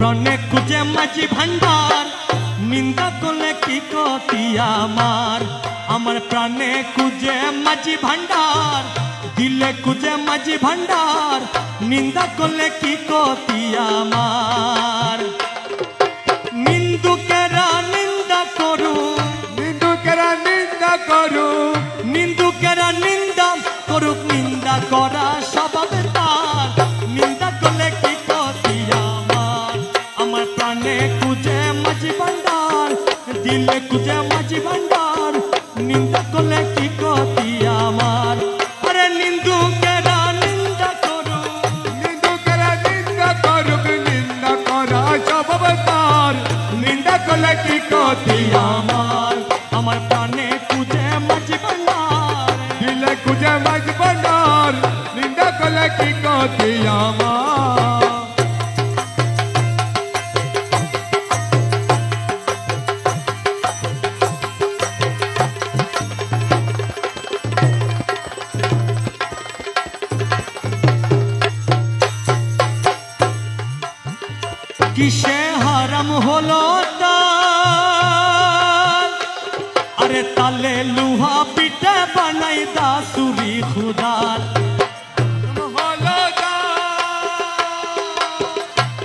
প্রাণে খুঁজে মাঝি ভান্ডার নিন্দা করলে কি কতি আমার আমার প্রাণে খুঁজে মাঝি ভান্ডার দিলে খুঁজে মাঝি ভান্ডার নিন্দা করলে কি কতি আমার দিলে খুঁজে মাঝি ভান্ডার নিন্দা করলে কি ক্ষতি আমার? আরে নিন্দুকেরা নিন্দা করুক। নিন্দুকেরা নিন্দা করুক নিন্দা করা স্বভাব তার নিন্দা করলে কি ক্ষতি আমার? আমার প্রাণে খুঁজে মাঝি ভান্ডার। দিলে খুঁজে মাঝ ভান্ডার নিন্দা করলে কি ক্ষতি আমার? কিসে হল আরে তালে লুহা পিঠে বানাই দাসুরি খুদার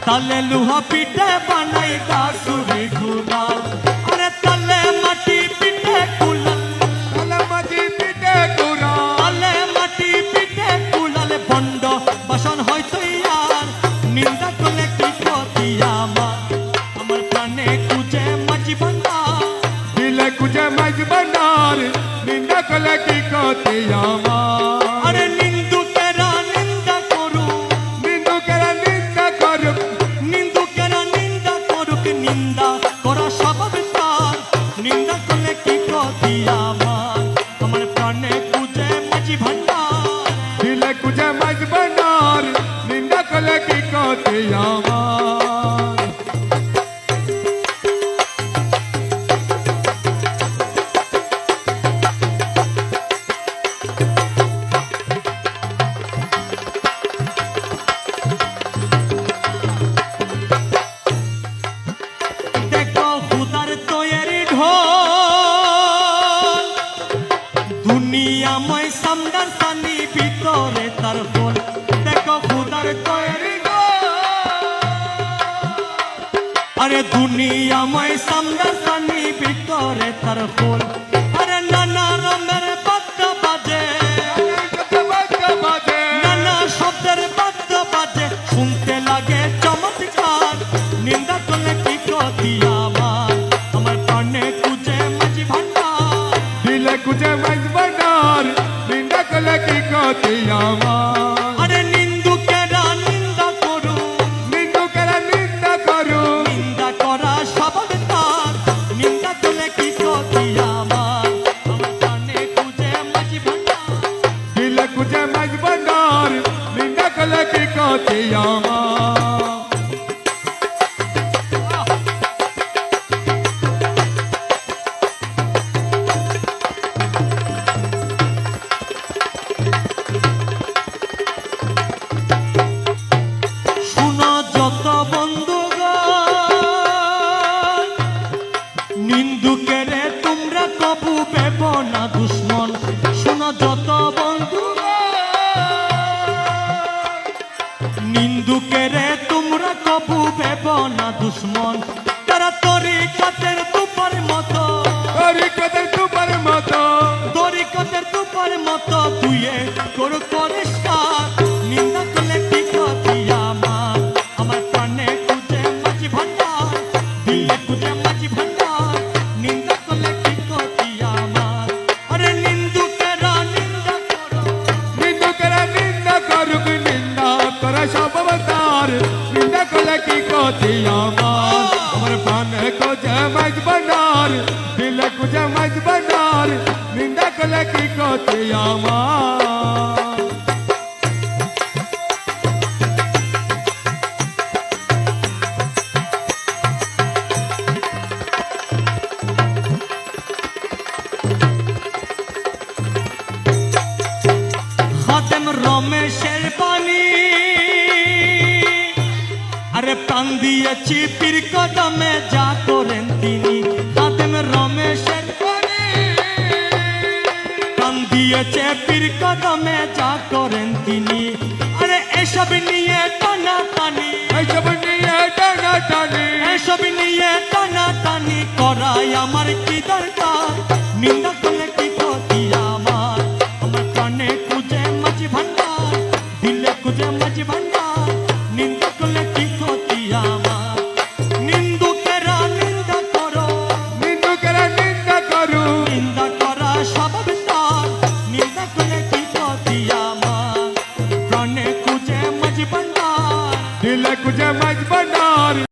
তালে লুহা পিঠে বানাই দাসুরি খুদার মাঝি ভান্ডার দিলে খুঁজে মাঝ ভান্ডার নিন্দা খুদার তৈরি আরে দুনিয়া মাই সামনা সানি ভিতরে তার ফল মাঝ ভান্ডার নিন্দা করলে নিন্দুকেরে তোমরা কবু ভেব না দুশ্মন। তারা তরিকাতের তুপার মতো। তরিকতের তুপার মতো। তরিকতের তুপার মতো তুইয়ে করু পরিষ্কার কি ক্ষতি আমার আমার প্রাণে খুঁজে মাঝ ভান্ডার দিলে খুঁজে মাঝ ভান্ডার নিন্দা করলে কি ক্ষতি আমার খাদেম রমেশের বাণী আর প্রাণ দিয়েছি পীর কদমে যা করেন তিনি খাদেম রমেশের করে। প্রাণ দিয়েছে পীর কদমে যা করেন তিনি। আরে এসব নিয়ে টানা টানি এসব নিয়ে টানা টানি এসব নিয়ে টানা টানি করাই আমার কি দরকার? নিন্দা করলে কি ক্ষতি আমার? আমার খুঁজে ভান্ডার দিলে খুঁজে ভান্ডার। जमज बना